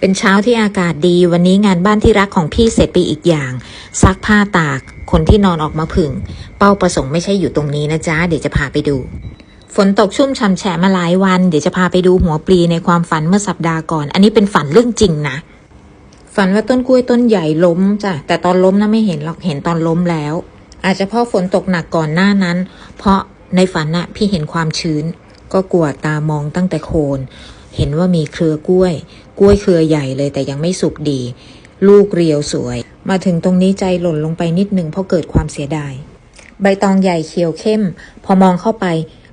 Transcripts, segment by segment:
เป็นเช้าที่อากาศดีวันนี้งานบ้านที่รักของพี่เสร็จไปอีกอย่าง ซักผ้าตากคนที่นอนออกมาผึ่ง เป้าประสงค์ไม่ใช่อยู่ตรงนี้นะจ๊ะ เดี๋ยวจะพาไปดู ฝนตกชุ่มฉ่ำแฉะมาหลายวัน เดี๋ยวจะพาไปดูหัวปลีในความฝันเมื่อสัปดาห์ก่อน อันนี้เป็นฝันเรื่องจริงนะ ฝันว่าต้นกล้วยต้นใหญ่ล้มจ้ะแต่ตอนล้มนะไม่เห็นหรอกเห็นตอนล้มแล้ว อาจจะเพราะฝนตกหนักก่อนหน้านั้น เพราะในฝันน่ะพี่เห็นความชื้น ก็กวาดตามองตั้งแต่โคน เห็นว่ามีเครือกล้วย กล้วยเครือใหญ่เลยแต่ยังไม่สุกดี ลูกเรียวสวย มาถึงตรงนี้ใจหล่นลงไปนิดนึงเพราะเกิดความเสียดาย ใบตองใหญ่เขียวเข้ม พอมองเข้าไป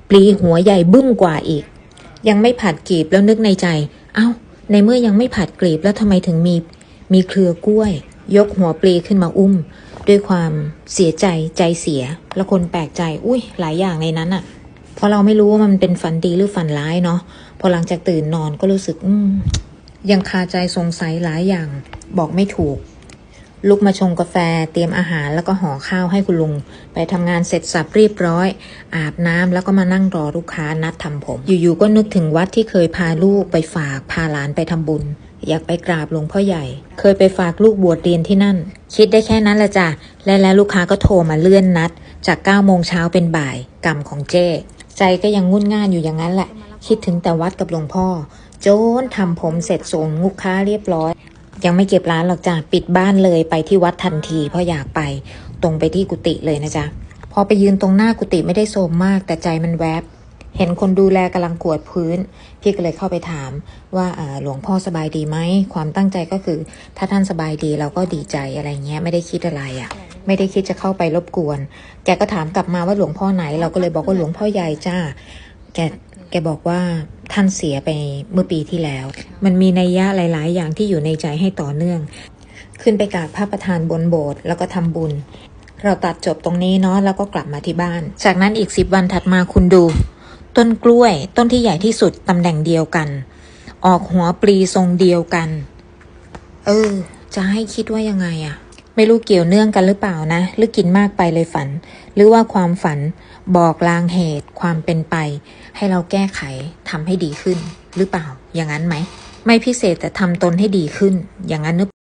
ปลีหัวใหญ่บึ้งกว่าอีก ยังไม่ผัดกลีบแล้วนึกในใจ เอ้า ในเมื่อยังไม่ผัดกลีบแล้วทำไมถึงมี มีเครือกล้วย ยกหัวปลีขึ้นมาอุ้ม ด้วยความเสียใจใจเสีย แล้วคนแปลกใจ อุ้ยหลายอย่างในนั้นอะ เพราะเราไม่รู้ว่ามันเป็นฝันดีหรือฝันร้ายเนาะพอหลังจากตื่นนอนก็รู้สึก อืมยังคาใจสงสัยหลายอย่าง บอกไม่ถูก ลุกมาชงกาแฟเตรียมอาหารแล้วก็ห่อข้าวให้คุณลุง ไปทำงานเสร็จสับเรียบร้อย อาบน้ำแล้วก็มานั่งรอลูกค้านัดทำผม อยู่ๆก็นึกถึงวัดที่เคยพาลูกไปฝากพาหลานไปทำบุญ อยากไปกราบหลวงพ่อใหญ่ เคยไปฝากลูกบวชเรียนที่นั่น คิดได้แค่นั้นละจ้ะและแล้วลูกค้าก็โทรมาเลื่อนนัด จาก9โมงเช้าเป็นบ่ายกรรมของเจ้ ใจก็ยังงุ่นง่านอยู่อย่างนั้นแหละ คิดถึงแต่วัดกับหลวงพ่อ โจนทำผมเสร็จส่งลูกค้าเรียบร้อย ยังไม่เก็บร้านหรอกจ้ะปิดบ้านเลยไปที่วัดทันทีเพราะอยากไป ตรงไปที่กุฏิเลยนะจ๊ะพอไปยืนตรงหน้ากุฏิไม่ได้โซมมาก แต่ใจมันแวบ เห็นคนดูแลกำลังกวดพื้น พี่ก็เลยเข้าไปถามว่าอ่าหลวงพ่อสบายดีไหมความตั้งใจก็คือ ถ้าท่านสบายดีเราก็ดีใจอะไรเงี้ยไม่ได้คิดอะไรอะ่ะ ไม่ได้คิดจะเข้าไปรบกวน แกก็ถามกลับมาว่าหลวงพ่อไหน เราก็เลยบอกว่าหลวงพ่อใหญ่จ้า แก แกบอกว่าท่านเสียไปเมื่อปีที่แล้ว มันมีนัยยะหลาย ๆ อย่างที่อยู่ในใจให้ต่อเนื่อง ขึ้นไปกราบพระประธานบนโบสถ์แล้วก็ทำบุญ เราตัดจบตรงนี้เนาะแล้วก็กลับมาที่บ้าน จากนั้นอีกสิบวันถัดมาคุณดู ต้นกล้วย ต้นที่ใหญ่ที่สุดตำแหน่งเดียวกัน ออกหัวปลีทรงเดียวกัน เออ จะให้คิดว่ายังไงอะ ไม่รู้เกี่ยวเนื่องกันหรือเปล่านะ หรือกินมากไปเลยฝัน หรือว่าความฝันบอกลางเหตุความเป็นไป ให้เราแก้ไขทำให้ดีขึ้น หรือเปล่า อย่างนั้นไหม ไม่พิเศษแต่ทำตนให้ดีขึ้น อย่างนั้นหรือ